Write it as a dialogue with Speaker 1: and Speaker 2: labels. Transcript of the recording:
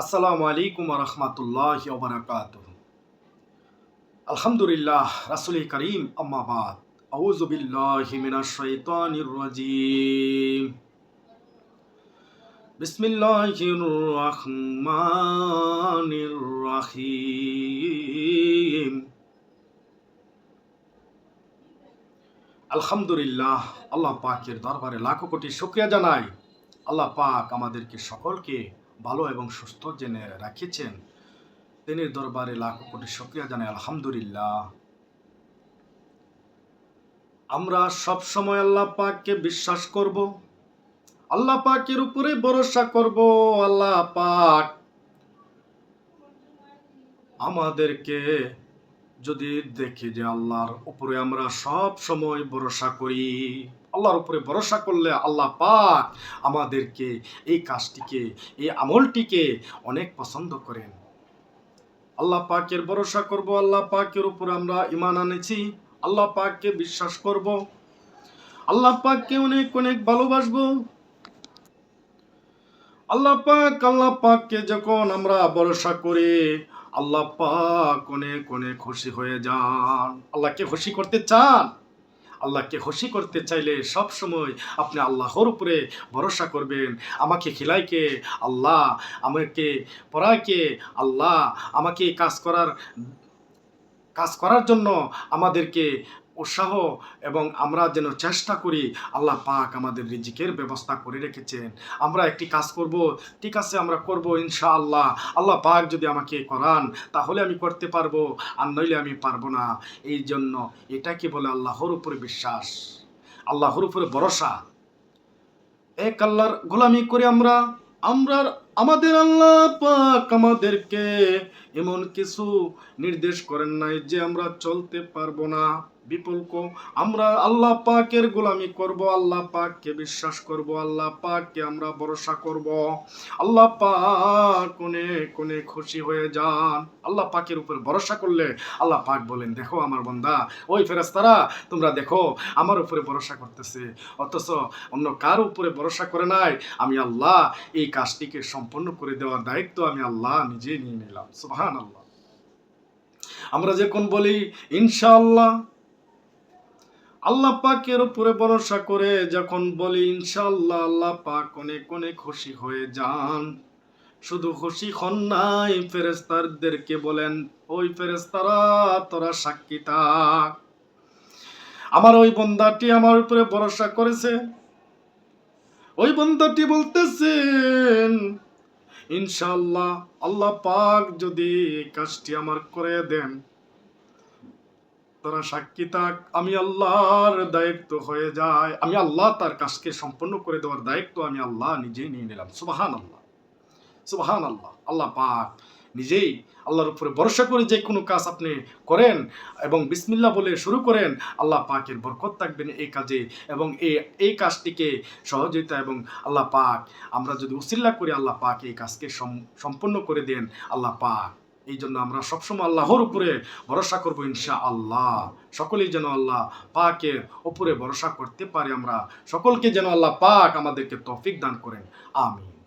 Speaker 1: আসসালামু আলাইকুম রহমতুল্লাহ ওবরাকাত আলহামদুলিল্লাহ রাসুল করিম আম্মাবাদ আউযু বিল্লাহি মিনাশ শাইতানির রাজিম। বিসমিল্লাহির রহমানির রহিম। আলহামদুলিল্লাহ, আল্লাহ পাকের দরবারে লাখো কোটি শুক্রিয়া জানাই। আল্লাহ পাক আমাদেরকে সকলকে ভালো এবং সুস্থ জেনে রাখিয়েছেন তিনি দরবারে লাখ কোটি সক্রিয়া জানাই, আলহামদুলিল্লাহ। আমরা সব সময় আল্লাহ পাককে বিশ্বাস করব, আল্লাহ পাকের উপরে ভরসা করব, আল্লাহ পাক আমাদেরকে যদি দেখি যে আল্লাহর উপরে আমরা সব সময় ভরসা করি, আল্লাহর উপরে ভরসা করলে আল্লাহ পাক আমাদেরকে এই কাজটিকে, এই আমলটিকে অনেক পছন্দ করেন। আল্লাহ পাকের ভরসা করব, আল্লাহ পাকের উপর আমরা ইমান আনেছি, আল্লাহ পাককে বিশ্বাস করব, আল্লাহ পাককে অনেক অনেক ভালোবাসবো। আল্লাহ পাক, আল্লাহ পাককে যখন আমরা ভরসা করি আল্লাহ পাক অনেক অনেক খুশি হয়ে যান। আল্লাহকে খুশি করতে চান? আল্লাহকে খুশি করতে চাইলে সব সময় আপনি আল্লাহর উপরে ভরসা করবেন। আমাকে খিলাইকে আল্লাহ আমাকে পড়াইকে আল্লাহ আমাকে কাজ করার কাজ করার জন্য আমাদেরকে উৎসাহ এবং আমরা যেন চেষ্টা করি আল্লাহ পাক আমাদের রিজিকের ব্যবস্থা করে রেখেছেন। আমরা একটি কাজ করব, ঠিক আছে আমরা করব ইনশাআল্লাহ। আল্লাহ পাক যদি আমাকে করান, তাহলে আমি করতে পারব, আর নইলে আমি পারব না। এই জন্য এটাকে বলে আল্লাহর উপরে বিশ্বাস। আল্লাহর উপরে ভরসা। এক আল্লাহর গোলামি করে আমরা আমরা আমাদের আল্লাহ পাক আমাদেরকে এমন কিছু নির্দেশ করেন নাই যে আমরা চলতে পারব না, বিপল্ক। আমরা আল্লাহ পাকের গোলামি করব, আল্লাহ পাককে বিশ্বাস করব, আল্লাহ পাককে আমরা ভরসা করব। আল্লাহ পাক অনেক অনেক খুশি হয়ে যান। আল্লাহ পাকের উপর ভরসা করলে আল্লাহ পাক বলেন, দেখো আমার বন্দা, ওই ফেরেস্তারা তোমরা দেখো, আমার উপরে ভরসা করতেছে। অথচ অন্য কার উপরে ভরসা করে নাই। আমি আল্লাহ এই কাজটিকে সম্পন্ন করে দেওয়ার দায়িত্ব আমি আল্লাহ নিজে নিয়ে নিলাম। সুবহান আল্লাহ আমরা যখন বলি, ইনশাআল্লাহ, আল্লাহ পাকের উপরে ভরসা করে যখন বলি, ইনশাআল্লাহ, আল্লাহ পাক অনেক অনেক খুশি হয়ে যান। শুধু খুশি হন নাই ফেরেস্তারদেরকে বলেন, ওই ফেরেস্তারা তোরা সাক্ষী থাক। আমার ওই বন্দাটি আমার উপরে ভরসা করেছে। ওই বন্দাটি বলতেছেন ইনশাআল্লাহ আল্লাহ পাক যদি কাজটি আমার করে দেন, তারা সাক্ষী থাক, আমি আল্লাহর দায়িত্ব হয়ে যায়, আমি আল্লাহ তার কাজকে সম্পন্ন করে দেওয়ার দায়িত্ব আমি আল্লাহ নিজেই নিয়ে নিলাম। সুবাহান আল্লাহ সুবাহান আল্লাহ আল্লাহ পাক নিজেই আল্লাহর উপরে ভরসা করে যে কোনো কাজ আপনি করেন এবং বিসমিল্লা বলে শুরু করেন, আল্লাহ পাকের বরকত থাকবেন এই কাজে এবং এই এই কাজটিকে সহযোগিতা এবং আল্লাহ পাক, আমরা যদি উসিল্লা করি, আল্লাহ পাক এই কাজকে সম- সম্পন্ন করে দেন, আল্লাহ পাক। এই জন্য আমরা সবসময় আল্লাহর উপরে ভরসা করব ইনশা আল্লাহ সকলেই যেন আল্লাহ পাকের উপরে ভরসা করতে পারি, আমরা সকলকে যেন আল্লাহ পাক আমাদেরকে তফিক দান করেন। আমিন।